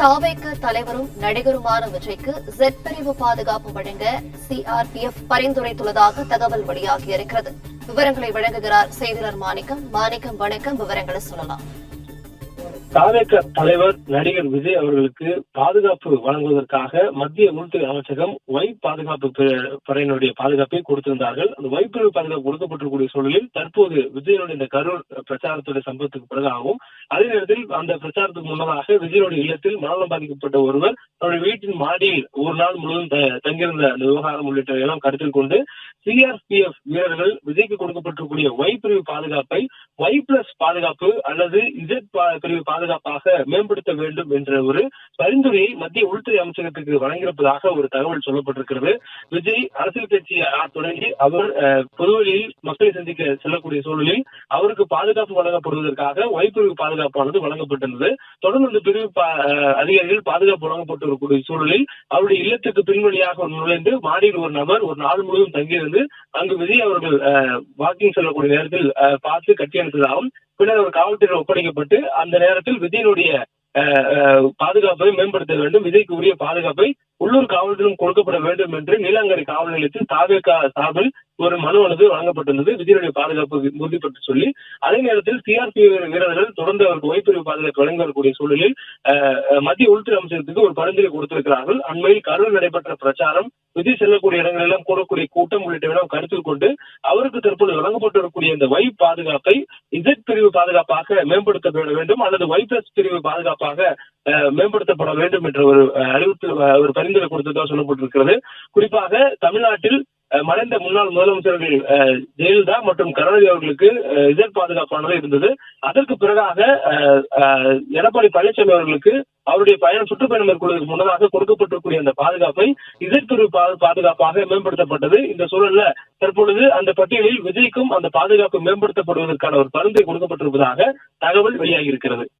தாவேக்க தலைவரும் நடிகருமான விஜய்க்கு ஜெட் பிரிவு பாதுகாப்பு வழங்க சிஆர்பிஎஃப் பரிந்துரைத்துள்ளதாக தகவல் வெளியாகியிருக்கிறது. விவரங்களை வழங்குகிறார் செய்தியாளர் மாணிக்கம். மாணிக்கம் வணக்கம். விவரங்களை சொல்லலாம். தாவேக தலைவர் நடிகர் விஜய் அவர்களுக்கு பாதுகாப்பு வழங்குவதற்காக மத்திய உள்துறை அமைச்சகம் ஒய் பாதுகாப்பு படையினுடைய பாதுகாப்பை கொடுத்திருந்தார்கள். அந்த ஒய் பிரிவு பாதுகாப்பு கொடுக்கப்பட்டிருக்கூடிய சூழலில் தற்போது விஜயனுடைய இந்த கரூர் பிரச்சாரத்துடைய சம்பவத்துக்கு பிறகாகவும் அதே நேரத்தில் அந்த பிரச்சாரத்துக்கு முன்னதாக விஜயனுடைய இல்லத்தில் மரணம் பாதிக்கப்பட்ட ஒருவர் அவருடைய வீட்டின் மாடியில் ஒரு நாள் முழுவதும் தங்கியிருந்த அந்த விவகாரம் உள்ளிட்டவை எல்லாம் கருத்தில் கொண்டு சிஆர்பிஎஃப் வீரர்கள் விஜய்க்கு கொடுக்கப்பட்டிருக்கூடிய ஒய் பிரிவு பாதுகாப்பை ஒய் பிளஸ் பாதுகாப்பு அல்லது இசட் பிரிவு பாதுகாப்பாக மேம்படுத்த வேண்டும் என்ற ஒரு பரிந்துரையை மத்திய உள்துறை அமைச்சகத்துக்கு வழங்கியிருப்பதாக ஒரு தகவல் சொல்லப்பட்டிருக்கிறது. விஜய் அரசியல் கட்சி தொடங்கி அவர் பொதுவெளியில் மக்களை சந்திக்க செல்லக்கூடிய சூழலில் அவருக்கு பாதுகாப்பு வழங்கப்படுவதற்காக ஒய் பாதுகாப்பானது வழங்கப்பட்டிருந்தது. தொடர்ந்து அந்த பிரிவு அஹ், அதிகாரிகள் பாதுகாப்பு வழங்கப்பட்டு வரக்கூடிய சூழலில் அவருடைய இல்லத்துக்கு பின்வழியாக நுழைந்து மாடியில் ஒரு நபர் ஒரு நாள் முழுவதும் தங்கியிருந்து அங்கு விஜய் அவர்கள் வாக்கிங் செல்லக்கூடிய நேரத்தில் அஹ், பார்த்து கட்டி அனுப்பதாகவும் பின்னர் ஒரு காவல்துறையில் ஒப்படைக்கப்பட்டு அந்த நேரத்தில் விஜயனுடைய பாதுகாப்பை மேம்படுத்த வேண்டும். விஜய்க்கு உரிய பாதுகாப்பை உள்ளூர் காவல்துறையும் கொடுக்கப்பட வேண்டும் என்று நீலாங்கரை காவல் நிலையத்தில் தாவேகா சார்பில் ஒரு மனுவானது வழங்கப்பட்டிருந்தது விஜயனுடைய பாதுகாப்பு உறுதிப்பட்டு சொல்லி அதே நேரத்தில் சிஆர்பி வீரர்கள் தொடர்ந்து அவருக்கு ஓய்ப்பிரிவு பாதுகாப்பு வழங்கி வரக்கூடிய சூழலில் அஹ், மத்திய உள்துறை அமைச்சகத்துக்கு ஒரு பரிந்துரை கொடுத்திருக்கிறார்கள். அண்மையில் கரூர் நடைபெற்ற பிரச்சாரம் விஜய் செல்லக்கூடிய இடங்கள் எல்லாம் கூடக்கூடிய கூட்டம் உள்ளிட்டவெல்லாம் கருத்தில் கொண்டு அவருக்கு தற்போது வழங்கப்பட்டு வரக்கூடிய இந்த வை பாதுகாப்பை இசட் பிரிவு பாதுகாப்பாக மேம்படுத்தப்பட வேண்டும் அல்லது வை பிளஸ் பிரிவு பாதுகாப்பாக மேம்படுத்தப்பட வேண்டும் என்ற ஒரு அஹ், அறிவிப்பு ஒரு பரிந்துரை கொடுத்ததாக சொல்லப்பட்டிருக்கிறது. குறிப்பாக தமிழ்நாட்டில் மறைந்த முன்னாள் முதலமைச்சர்கள் ஜெயலலிதா மற்றும் கருணாநிதி அவர்களுக்கு அஹ், பாதுகாப்பானது இருந்தது. அதற்கு பிறகாக எடப்பாடி பழனிசாமி அவர்களுக்கு அவருடைய பயணம் சுற்றுப்பயணம் மேற்கொள்வதற்கு முன்னதாக கொடுக்கப்பட்டிருக்கூடிய அந்த பாதுகாப்பை இதற்கு பா- பாதுகாப்பாக மேம்படுத்தப்பட்டது. இந்த சூழல்ல தற்பொழுது அந்த பட்டியலில் விஜய்க்கும் அந்த பாதுகாப்பு மேம்படுத்தப்படுவதற்கான ஒரு பரிந்துரை கொடுக்கப்பட்டிருப்பதாக தகவல் வெளியாகி இருக்கிறது.